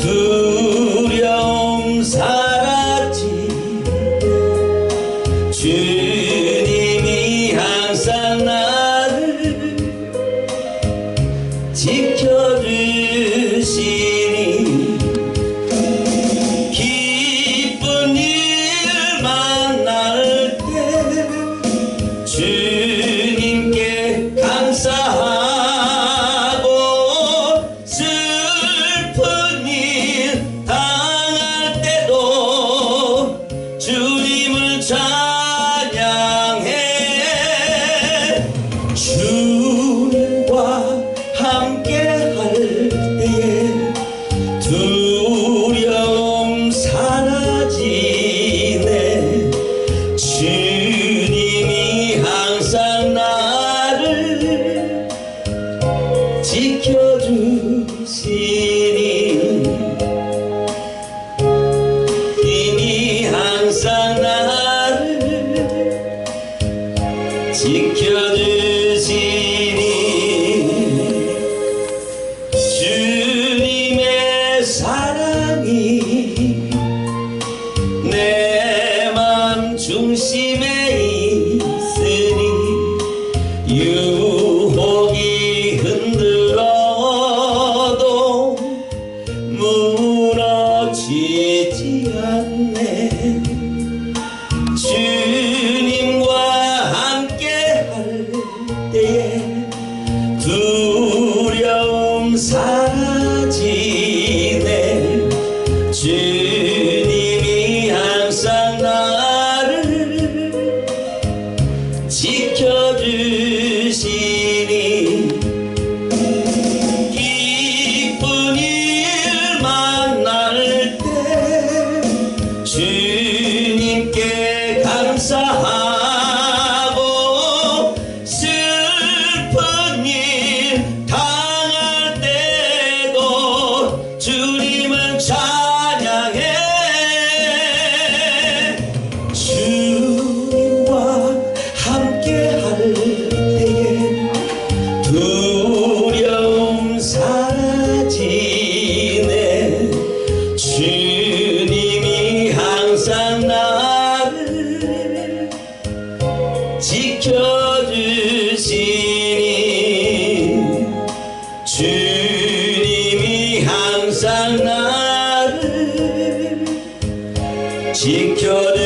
두려움 사라지. 주님이 항상 나를 지켜주시 지켜주시니 주님의 사랑이 내 맘 중심에 있으니 지내 주님이 항상 나를 지켜주시니 기쁜 일 만날 때 주님께 감사하 지켜주시니 주님이 항상 나를 지켜주시니